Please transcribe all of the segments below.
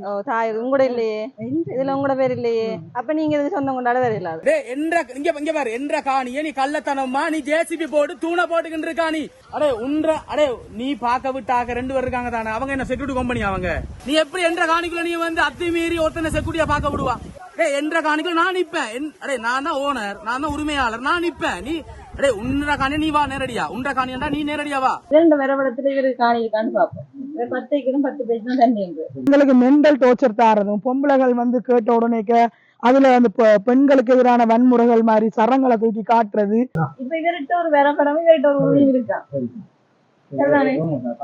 ஓ தாய் உங்களோட இல்லையே? இதுல உங்களோட பேர் இல்லையே? அப்ப நீங்க இதுக்கு சொந்தம் கொண்டாட வேற இல்லாது டேய் என்ற இங்க இங்க பாரு என்ற காணிய நீ கள்ளத்தனமா? நீ ஜேசிபி போட்டு தூண போட்டுக்கிட்டு இருக்கா நீ. அடே உன்ற அடே நீ பாக்க விட்டாக்க ரெண்டு பேர் இருக்காங்க தானே. அவங்க என்ன செக்யூரிட்டி கம்பெனி அவங்க? நீ எப்படி என்ற காணிக்குள்ள நீ வந்து அத்துமீறி ஒருத்தனை செக்யூரிட்டியா பாக்க விடுவா? டேய் என்ற காணிக்குள்ள நான் நிப்பேன். என்- அடே நான் தான் ஓனர் நான் தான் உரிமையாளர் நான் நிப்பேன். நீ அடே உன்ற காணிய நீ வா நேரடியா. உன்ற காணியண்டா நீ நேரடியா வா. இரண்டு வரவடத்துல இவரு காணிக்கான்னு பாப்போம் பத்து ஏக்கரும் பத்து பேஜ் தான் தண்ணி உண்டு. எங்களுக்கு மென்டல் டோர்ச்சர் தாரதும் பொம்பளைகள் வந்து கேட்ட உடனேக்க அதுல அந்த பெண்களுக்கு எதிரான வன்முறைகள் மாதிரி சரங்களை தூக்கி காட்டுறது. இப்ப இவர்கிட்ட ஒரு வரப்படம் இவர்கிட்ட ஒரு உரிமை இருக்கா?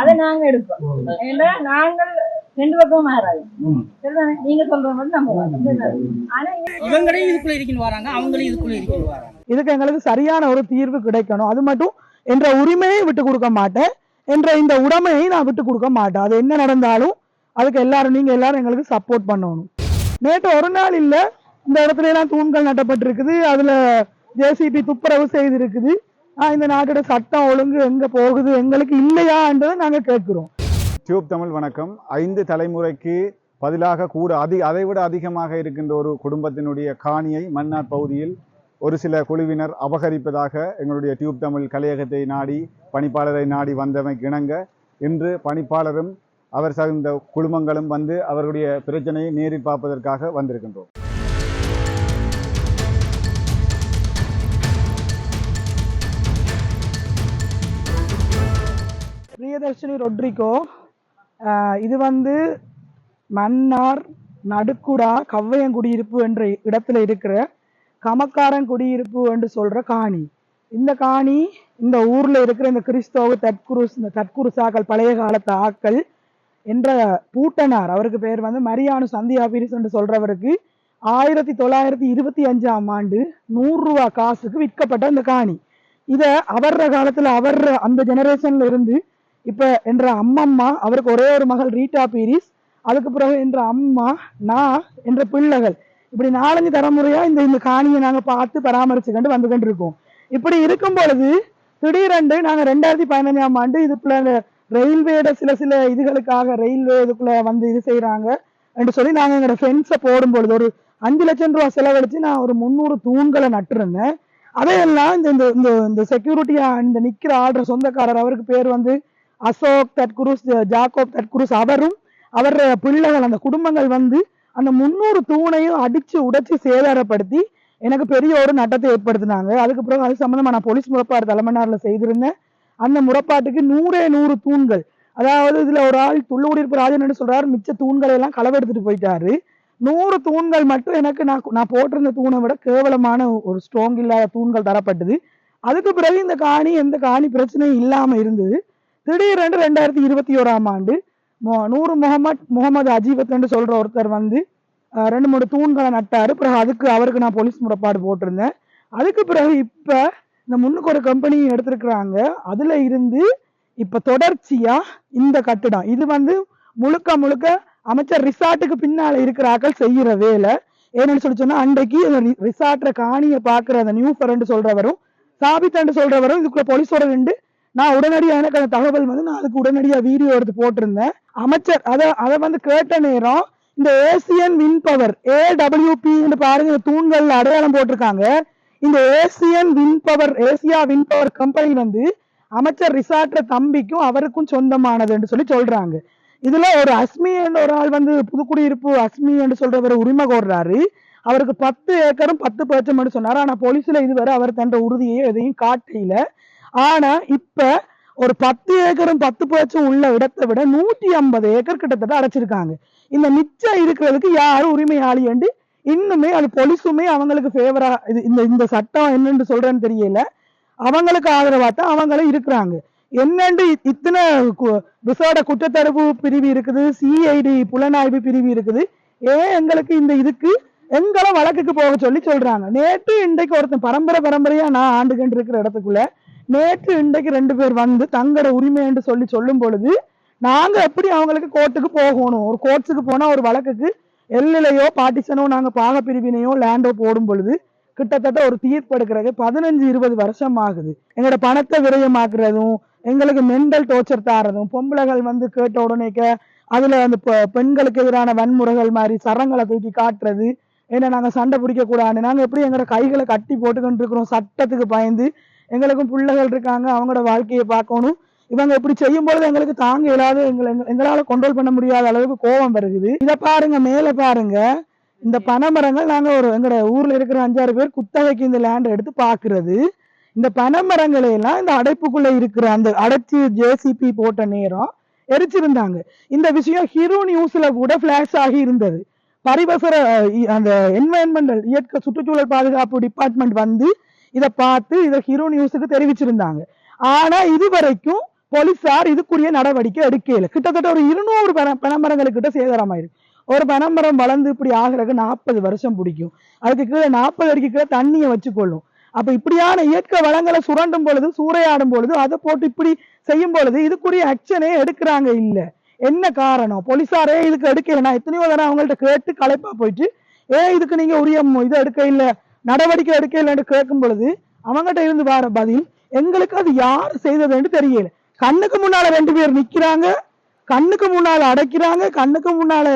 அதை நாங்க எடுப்போம். ஏன்னா நாங்கள் ரெண்டு பக்கம் மாறாது. நீங்க சொல்ற மாதிரி நம்ம? ஆனா இவங்களையும் இதுக்குள்ள இருக்கணும் வராங்க அவங்களையும் இதுக்குள்ள இருக்கணும் வராங்க. இதுக்கு எங்களுக்கு சரியான ஒரு தீர்வு கிடைக்கணும். அது மட்டும் என்ற உரிமையை விட்டு கொடுக்க மாட்டேன். என்ற இந்த உடமையை நான் விட்டு கொடுக்க மாட்டேன். அது என்ன நடந்தாலும் அதுக்கு எல்லாரும் நீங்க எல்லாரும் எங்களுக்கு சப்போர்ட் பண்ணணும். நேற்று ஒரு நாள் இல்ல இந்த இடத்துல எல்லாம் தூண்கள் நட்டப்பட்டிருக்குது. அதுல ஜேசிபி துப்புரவு செய்திருக்குது. இந்த நாட்டோட சட்டம் ஒழுங்கு எங்க போகுது எங்களுக்கு இல்லையான்றதை நாங்க கேட்கிறோம். டியூப் தமிழ் வணக்கம். ஐந்து தலைமுறைக்கு பதிலாக கூட அதி அதை விட அதிகமாக இருக்கின்ற ஒரு குடும்பத்தினுடைய காணியை மன்னார் பகுதியில் ஒரு சில குழுவினர் அபகரிப்பதாக எங்களுடைய டியூப் தமிழ் கலையகத்தை நாடி பணிப்பாளரை நாடி வந்தமை இணங்க இன்று பணிப்பாளரும் அவர் சார்ந்த குழுமங்களும் வந்து அவர்களுடைய பிரச்சனையை நேரில் பார்ப்பதற்காக வந்திருக்கின்றோம். பிரியதர்ஷினி ரொட்ரிகோ இது வந்து மன்னார் நடுக்குடா கவ்வையங்குடியிருப்பு என்ற இடத்துல இருக்கிற கமக்காரன் குடியிருப்பு என்று சொல்ற காணி. இந்த காணி இந்த ஊர்ல இருக்கிற இந்த கிறிஸ்தவ தற்குருஸ் இந்த தற்குருசாக்கள் பழைய காலத்து ஆக்கள் என்ற பூட்டனார் அவருக்கு பேர் வந்து மரியானு சந்தியா பீரிஸ் என்று சொல்றவருக்கு ஆயிரத்தி தொள்ளாயிரத்தி இருபத்தி அஞ்சாம் ஆண்டு நூறுரூவா காசுக்கு விற்கப்பட்ட இந்த காணி. இதை அவர்ற காலத்துல அவர் அந்த ஜெனரேஷன்ல இருந்து இப்ப என்ற அம்மம்மா அவருக்கு ஒரே ஒரு மகள் ரீட்டா பீரிஸ் அதுக்கு பிறகு என்ற அம்மா நான் என்ற பிள்ளைகள் இப்படி நாலஞ்சு தலைமுறையா இந்த இந்த காணியை நாங்க பார்த்து பராமரிச்சுக்கண்டு வந்து கொண்டு இருக்கோம் இப்படி இருக்கும் பொழுது திடீரென்று நாங்க ரெண்டாயிரத்தி பதினஞ்சாம் ஆண்டு இதுக்குள்ள ரயில்வேட சில சில இதுகளுக்காக ரயில்வே இதுக்குள்ள வந்து இது செய்யறாங்க என்று சொல்லி நாங்க எங்களோட ஃப்ரெண்ட்ஸை போடும் பொழுது ஒரு அஞ்சு லட்சம் ரூபாய் செலவழிச்சு நான் ஒரு முந்நூறு தூண்களை நட்டுருந்தேன். அதையெல்லாம் இந்த இந்த இந்த இந்த செக்யூரிட்டியா இந்த நிக்கிற ஆடுற சொந்தக்காரர் அவருக்கு பேர் வந்து அசோக் தட்குருஸ் ஜாக்கோப் தட்குருஸ் அவரும் அவர் பிள்ளைகள் அந்த குடும்பங்கள் வந்து அந்த முந்நூறு தூணையும் அடிச்சு உடைச்சு சேதாரப்படுத்தி எனக்கு பெரிய ஒரு நட்டத்தை ஏற்படுத்தினாங்க. அதுக்கு பிறகு அது சம்மந்தமாக நான் போலீஸ் முறப்பாடு தலைமன்னார்ல செய்திருந்தேன். அந்த முறப்பாட்டுக்கு நூறே நூறு தூண்கள். அதாவது இதுல ஒரு ஆள் துள்ளுகுடியிருப்பு ராஜன் சொல்றாரு மிச்ச தூண்களை எல்லாம் களவெடுத்துட்டு போயிட்டாரு. நூறு தூண்கள் மட்டும் எனக்கு நான் நான் போட்டிருந்த தூணை விட கேவலமான ஒரு ஸ்ட்ராங் இல்லாத தூண்கள் தரப்பட்டது. அதுக்கு பிறகு இந்த காணி எந்த காணி பிரச்சனையும் இல்லாம இருந்தது. திடீரென்று ரெண்டாயிரத்தி இருபத்தி ஓராம் ஆண்டு நூறு முகமது முகமது அஜீவத்ன்னு சொல்ற ஒருத்தர் வந்து ரெண்டு மூணு தூண்களை நட்டாரு. பிறகு அதுக்கு அவருக்கு நான் போலீஸ் முறைப்பாடு போட்டிருந்தேன். அதுக்கு பிறகு இப்ப இந்த முன்னுக்கு ஒரு கம்பெனி எடுத்திருக்கிறாங்க. அதுல இருந்து இப்ப தொடர்ச்சியா இந்த கட்டிடம் இது வந்து முழுக்க முழுக்க அமைச்சர் ரிசார்ட்டுக்கு பின்னால இருக்கிற ஆக்கள் செய்யற வேலை. ஏன்னு சொல்லி சொன்னா அன்றைக்கு ரிசார்ட்ல காணியை பாக்குற அந்த நியூ ஃப்ரெண்ட் சொல்றவரும் சாபித்தாண்டு சொல்றவரும் இதுக்குள்ள போலீஸோட ரெண்டு நான் உடனடியாக எனக்கு அந்த தகவல் வந்து நான் அதுக்கு உடனடியாக வீடியோ எடுத்து போட்டிருந்தேன். அமைச்சர் அதை அதை வந்து கேட்ட நேரம் இந்த ஏசியன் வின் பவர் ஏடபிள்யூபின்னு பாருங்க இந்த தூண்கள் அடையாளம் போட்டிருக்காங்க. இந்த Asian win power Asia win power company வந்து அமைச்சர் ரிசார்ட்ல தம்பிக்கும் அவருக்கும் சொந்தமானது என்று சொல்லி சொல்றாங்க. இதுல ஒரு அஸ்மி என்ற ஒரு ஆள் வந்து புதுக்குடியிருப்பு அஸ்மி என்று சொல்றவர் உரிமை கோர்றாரு. அவருக்கு பத்து ஏக்கரும் பத்து பேச்சம் சொன்னாரு. ஆனா போலீஸ்ல இதுவரை அவர் தன்ற உறுதியை எதையும் காட்டையில ஆனா இப்ப ஒரு பத்து ஏக்கரும் பத்து பேச்சும் உள்ள இடத்தை விட நூற்றி ஐம்பது ஏக்கர் கிட்டத்தட்ட அடைச்சிருக்காங்க. இந்த மிச்சம் இருக்கிறதுக்கு யாரும் உரிமையாளி என்று இன்னுமே அது பொலிசுமே அவங்களுக்கு ஃபேவரா இது இந்த இந்த சட்டம் என்னன்னு சொல்றேன்னு தெரியல. அவங்களுக்கு ஆதரவா தான் அவங்களும் இருக்கிறாங்க. என்னண்டு இத்தனை விசேட குற்றத்தடுப்பு பிரிவு இருக்குது சிஐடி புலனாய்வு பிரிவு இருக்குது. ஏன் எங்களுக்கு இந்த இதுக்கு எங்களை வழக்குக்கு போக சொல்லி சொல்றாங்க. நேற்று இன்றைக்கு ஒருத்தன் பரம்பரை பரம்பரையா நான் ஆண்டுகிட்டு இருக்கிற இடத்துக்குள்ள நேற்று இன்றைக்கு ரெண்டு பேர் வந்து தங்கட உரிமை என்று சொல்லி சொல்லும் பொழுது நாங்க எப்படி அவங்களுக்கு கோர்ட்டுக்கு போகணும்? ஒரு கோர்ட்ஸுக்கு போனா ஒரு வழக்குக்கு எல்லையோ பார்ட்டிஷனோ நாங்க பாக பிரிவினையோ லேண்டோ போடும் பொழுது கிட்டத்தட்ட ஒரு தீர்ப்பு எடுக்கிறது பதினஞ்சு இருபது வருஷம் ஆகுது. எங்களோட பணத்தை விரயமாக்குறதும் எங்களுக்கு மென்டல் டோர்ச்சர் தாரதும் பொம்பளைகள் வந்து கேட்ட உடனேக்க அதுல அந்த பெண்களுக்கு எதிரான வன்முறைகள் மாதிரி சரங்களை தூக்கி காட்டுறது ஏன்னா நாங்க சண்டை பிடிக்க கூடாது நாங்க எப்படி எங்களோட கைகளை கட்டி போட்டுக்கிட்டு இருக்கிறோம் சட்டத்துக்கு பயந்து எங்களுக்கும் பிள்ளைகள் இருக்காங்க அவங்களோட வாழ்க்கையை பார்க்கணும். இவங்க இப்படி செய்யும் பொழுது எங்களுக்கு தாங்க இல்லாத எங்களை எங்களால கண்ட்ரோல் பண்ண முடியாத அளவுக்கு கோபம் வருகுது. இதை பாருங்க மேல பாருங்க. இந்த பனைமரங்கள் நாங்க ஒரு எங்களோட ஊர்ல இருக்கிற அஞ்சாறு பேர் குத்தகைக்கு இந்த லேண்ட் எடுத்து பாக்குறது இந்த பனைமரங்களை எல்லாம் இந்த அடைப்புக்குள்ள இருக்கிற அந்த அடைச்சி ஜேசிபி போட்ட நேரம் எரிச்சிருந்தாங்க. இந்த விஷயம் ஹிரு நியூஸ்ல கூட பிளாஷ் ஆகி இருந்தது. பரிவசர இ- அந்த என்வாயன்மெண்டல் இயற்கை சுற்றுச்சூழல் பாதுகாப்பு டிபார்ட்மெண்ட் வந்து இதை பார்த்து இதை ஹீரோ நியூஸுக்கு தெரிவிச்சிருந்தாங்க. ஆனா இதுவரைக்கும் போலீசார் இதுக்குரிய நடவடிக்கை எடுக்கல. கிட்டத்தட்ட ஒரு இருநூறு பன பனைமரங்களுக்கு கிட்ட சேதாரமாயிருக்கு. ஒரு பனைமரம் வளர்ந்து இப்படி ஆகிறதுக்கு நாற்பது வருஷம் பிடிக்கும். அதுக்கு கீழே நாற்பது அடிக்கு கீழே தண்ணியை வச்சுக்கொள்ளும். அப்ப இப்படியான இயற்கை வளங்களை சுரண்டும் பொழுது சூறையாடும் பொழுது அதை போட்டு இப்படி செய்யும் பொழுது இதுக்குரிய ஆக்ஷனே எடுக்கிறாங்க இல்ல. என்ன காரணம்? போலீசாரே இதுக்கு எடுக்கல. நான் எத்தனையோ தடவை அவங்கள்ட்ட கேட்டு களைப்பா போயிட்டு ஏன் இதுக்கு நீங்க உரிய இதை எடுக்க இல்லை. நடவடிக்கை எடுக்கல என்று கேட்கும் பொழுது அவங்ககிட்ட இருந்து வர பதில் எங்களுக்கு அது யார் செய்ததுன்னு தெரியல. கண்ணுக்கு முன்னால ரெண்டு பேர் நிக்கிறாங்க கண்ணுக்கு முன்னால அடைக்கிறாங்க கண்ணுக்கு முன்னால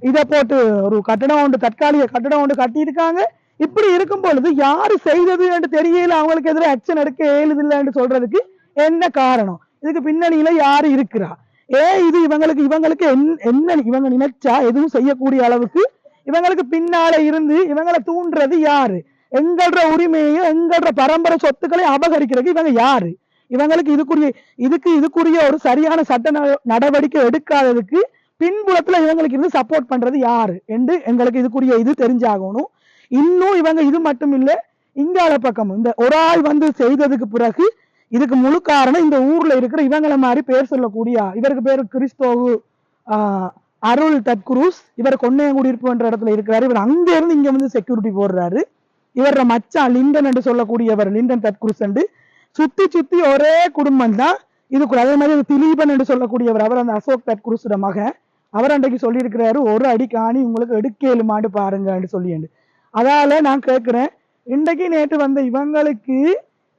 இதை போட்டு ஒரு கட்டடம் ஒன்று தற்காலிக கட்டடம் ஒன்று கட்டியிருக்காங்க. இப்படி இருக்கும் பொழுது யாரு செய்தது என்று தெரியல அவங்களுக்கு எதிராக ஆக்ஷன் எடுக்க ஏழுதில்லைன்னு சொல்றதுக்கு என்ன காரணம்? இதுக்கு பின்னணியில யாரு இருக்கிறா? ஏன் இது இவங்களுக்கு இவங்களுக்கு என்- என்ன இவங்க நினைச்சா எதுவும் செய்யக்கூடிய அளவுக்கு இவங்களுக்கு பின்னால இருந்து இவங்களை தூண்டுறது யாரு? எங்களோட உரிமையையும் எங்களோட பரம்பரை சொத்துக்களை அபகரிக்கிறதுக்கு இவங்க யாரு? இவங்களுக்கு இதுக்குரிய இதுக்கு இதுக்குரிய ஒரு சரியான சட்ட நடவடிக்கை எடுக்காததுக்கு பின்புலத்துல இவங்களுக்கு இருந்து சப்போர்ட் பண்றது யாரு? என்று எங்களுக்கு இதுக்குரிய இது தெரிஞ்சாகணும். இன்னும் இவங்க இது மட்டும் இல்ல இங்கால பக்கம் இந்த ஒரு ஆள் வந்து செய்ததுக்கு பிறகு இதுக்கு முழு காரணம் இந்த ஊர்ல இருக்கிற இவங்களை மாதிரி பேர் சொல்லக்கூடிய இவருக்கு பேரு கிறிஸ்தோவு ஆஹ், அருள் தத்குரூஸ் இவர் கொன்னையங்குடியிருப்புன்ற இடத்துல இருக்கிறாரு. இவர் அங்க இருந்து இங்க வந்து செக்யூரிட்டி போடுறாரு. இவர மச்சான் லிண்டன் என்று சொல்லக்கூடியவர் லிண்டன் தத்குரூஸ் என்று. சுத்தி சுத்தி ஒரே குடும்பம் தான். இதுக்குள்ள அதே மாதிரி திலீபன் என்று சொல்லக்கூடியவர் அவர் அந்த அசோக் தத்குருஸோட மகன். அவர் அன்றைக்கு சொல்லியிருக்கிறாரு ஒரு அடி காணி உங்களுக்கு எடுக்கலுமாண்டு பாருங்கன்னு சொல்லிண்டு அதால நான் கேட்கிறேன் இன்றைக்கு நேற்று வந்த இவங்களுக்கு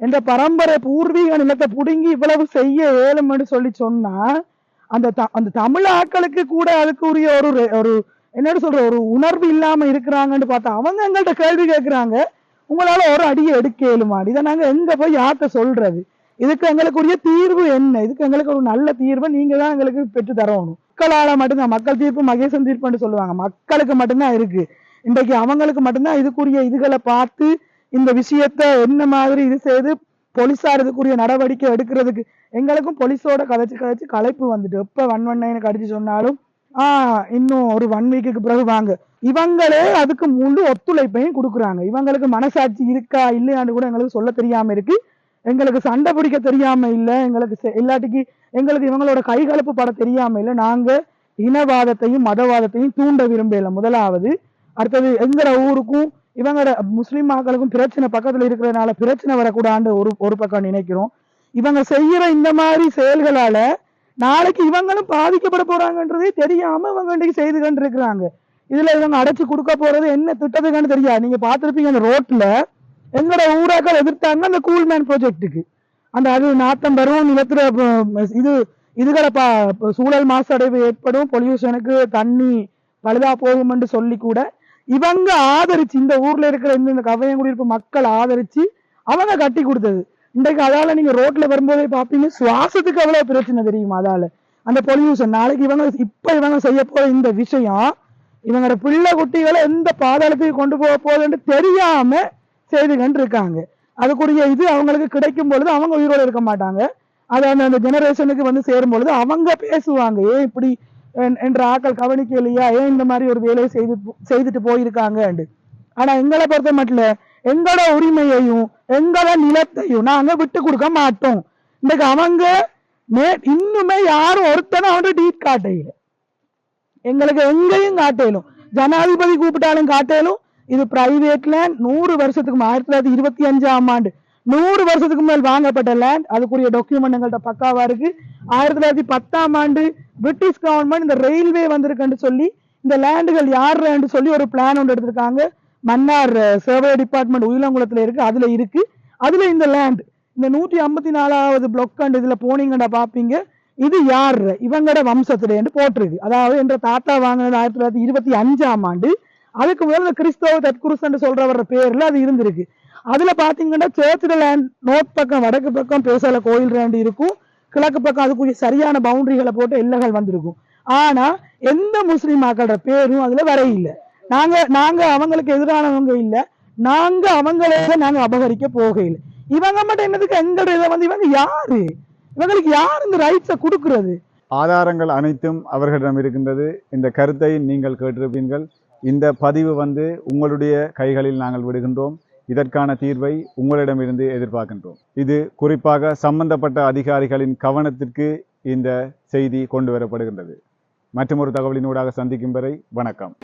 என்ற பரம்பரை பூர்வீக நிலத்தை புடுங்கி இவ்வளவு செய்ய ஏழும்னு சொல்லி சொன்னா அந்த த- அந்த தமிழ் ஆட்களுக்கு கூட அதுக்குரிய ஒரு ரெ- ஒரு என்னன்னு சொல்ற ஒரு உணர்வு இல்லாம இருக்கிறாங்கன்னு பார்த்தா அவங்க எங்கள்கிட்ட கேள்வி கேட்கிறாங்க உங்களால ஒரு அடியை எடுக்க இயலுமாடி இதை நாங்க எங்க போய் யார்கிட்ட சொல்றது? இதுக்கு எங்களுக்குரிய தீர்வு என்ன? இதுக்கு எங்களுக்கு ஒரு நல்ல தீர்வை நீங்க தான் எங்களுக்கு பெற்று தரணும். மக்களால மட்டும்தான் மக்கள் தீர்ப்பு மகேசன் தீர்ப்புன்னு சொல்லுவாங்க. மக்களுக்கு மட்டும்தான் இருக்கு. இன்றைக்கு அவங்களுக்கு மட்டும்தான் இதுக்குரிய இதுகளை பார்த்து இந்த விஷயத்த என்ன மாதிரி இது செய்து போலீஸார் இதுக்குரிய நடவடிக்கை எடுக்கிறதுக்கு எங்களுக்கும் போலீஸோட கதைச்சு கதைச்சு களைப்பு வந்துட்டு. எப்போ ஒன் ஒன் நைன் கடிச்சு சொன்னாலும் ஆ இன்னும் ஒரு ஒன் வீக்குக்கு பிறகு வாங்க. இவங்களே அதுக்கு முழு ஒத்துழைப்பையும் கொடுக்குறாங்க. இவங்களுக்கு மனசாட்சி இருக்கா இல்லையான்னு கூட எங்களுக்கு சொல்ல தெரியாம இருக்கு. எங்களுக்கு சண்டை பிடிக்க தெரியாம இல்லை எங்களுக்கு செ- இல்லாட்டிக்கு எங்களுக்கு இவங்களோட கைகலப்பு பட தெரியாம இல்லை. நாங்க இனவாதத்தையும் மதவாதத்தையும் தூண்ட விரும்பல. முதலாவது அடுத்தது எங்கட ஊருக்கும் இவங்களோட முஸ்லீம் மக்களுக்கும் பிரச்சனை பக்கத்தில் இருக்கிறதுனால பிரச்சனை வரக்கூடாதுன்னு ஒரு ஒரு பக்கம் நினைக்கிறோம். இவங்க செய்யற இந்த மாதிரி செயல்களால நாளைக்கு இவங்களும் பாதிக்கப்பட போறாங்கன்றதே தெரியாம இவங்க இன்னைக்கு செய்து கொண்டு இருக்கிறாங்க இதுல இவங்க அடைச்சு கொடுக்க போறது என்ன திட்டத்துக்குன்னு தெரியாது. நீங்க பார்த்துருப்பீங்க அந்த ரோட்ல எங்களோட ஊராக்கள் எதிர்த்தாங்க அந்த கூல்மேன் ப்ராஜெக்ட்டுக்கு அந்த அது நாத்தம் வரும் நிலத்துல இது இதுகளை பா சூழல் மாசடைவு ஏற்படும். பொல்யூஷனுக்கு தண்ணி பழுதா போகும்னு சொல்லி கூட இவங்க ஆதரிச்சு இந்த ஊர்ல இருக்கிற இந்த இந்த கவையங்குடியிருப்பு மக்கள் ஆதரிச்சு அவங்க கட்டி கொடுத்தது. இன்றைக்கு அதால நீங்க ரோட்ல வரும்போதே பாப்பீங்க சுவாசத்துக்கு அவ்வளவு பிரச்சனை தெரியுமா அதால? அந்த பொல்யூஷன் நாளைக்கு இவங்க இப்ப இவங்க செய்ய போற இந்த விஷயம் இவங்களோட பிள்ளை குட்டிகளை எந்த பாதாளத்துக்கு கொண்டு போக போகுதுன்னு தெரியாம செய்துகண்டு இருக்காங்க. அதுக்குரிய இது அவங்களுக்கு கிடைக்கும் பொழுது அவங்க உயிரோட இருக்க மாட்டாங்க. அது அந்த அந்த ஜெனரேஷனுக்கு வந்து சேரும் பொழுது அவங்க பேசுவாங்க ஏன் இப்படி என்ற ஆக்கள் கவனிக்கலையா ஏன் இந்த மாதிரி ஒரு வேலையை செய்து செய்துட்டு போயிருக்காங்க ஆனா எங்களை பொறுத்த மட்டும் எங்களோட உரிமையையும் எங்களோட நிலத்தையும் நாங்க விட்டு கொடுக்க மாட்டோம். இன்னைக்கு அவங்க மே- இன்னுமே யாரும் ஒருத்தனும் அவன் டீட் காட்டையில. எங்களுக்கு எங்கேயும் காட்டையிலும். ஜனாதிபதி கூப்பிட்டாலும் காட்டையிலும். இது பிரைவேட்ல நூறு வருஷத்துக்கு ஆயிரத்தி தொள்ளாயிரத்தி இருபத்தி அஞ்சாம் ஆண்டு. நூறு வருஷத்துக்கு மேல் வாங்கப்பட்ட லேண்ட் அதுக்குரிய டாக்குமெண்ட் எங்கள்கிட்ட பக்காவா இருக்கு. ஆயிரத்தி தொள்ளாயிரத்தி பத்தாம் ஆண்டு பிரிட்டிஷ் கவர்மெண்ட் இந்த ரயில்வே வந்திருக்குன்னு சொல்லி இந்த லேண்டுகள் யாருன்னு சொல்லி ஒரு பிளான் ஒன்று எடுத்திருக்காங்க. மன்னார் சர்வே டிபார்ட்மெண்ட் உயிலங்குளத்தில் இருக்கு அதுல இருக்கு. அதுல இந்த லேண்ட் இந்த நூற்றி ஐம்பத்தி நாலாவது பிளாக் அண்ட் இதில் போனீங்கன்னா பார்ப்பீங்க இது யார்? இவங்கட வம்சத்துலேன்னு போட்டிருக்கு. அதாவது என்ற தாத்தா வாங்கினது ஆயிரத்தி தொள்ளாயிரத்தி இருபத்தி அஞ்சாம் ஆண்டு. அதுக்கு முதல்ல கிறிஸ்தவ தற்குருசன்னு சொல்றவர பேர்ல அது இருந்திருக்கு. அதுல பாத்தீங்கன்னா சேர்ச்சில் லேண்ட் நோர்த் பக்கம் வடக்கு பக்கம் பேசல கோயில் ரேண்டு இருக்கும். கிழக்கு பக்கம் அதுக்குரிய சரியான பவுண்டரிகளை போட்டு எல்லைகள் வந்திருக்கும். ஆனா எந்த முஸ்லீம் மக்களோட பேரும் அதுல வர இல்லை நாங்க நாங்க அவங்களுக்கு எதிரானவங்க இல்ல. நாங்க அவங்களே நாங்க அபகரிக்க போகையில் இவங்க மட்டும் என்னதுக்கு எங்களோட இதை வந்து இவங்க யாரு? இவங்களுக்கு யார் இந்த ரைட்ஸை கொடுக்கறது? ஆதாரங்கள் அனைத்தும் அவர்களிடம் இருக்கின்றது. இந்த கருத்தை நீங்கள் கேட்டிருப்பீர்கள். இந்த பதிவு வந்து உங்களுடைய கைகளில் நாங்கள் விடுகின்றோம். இதற்கான தீர்வை உங்களிடமிருந்து எதிர்பார்க்கின்றோம். இது குறிப்பாக சம்பந்தப்பட்ட அதிகாரிகளின் கவனத்திற்கு இந்த செய்தி கொண்டு வரப்படுகின்றது. மற்றொரு தகவலினூடாக சந்திக்கும் வரை வணக்கம்.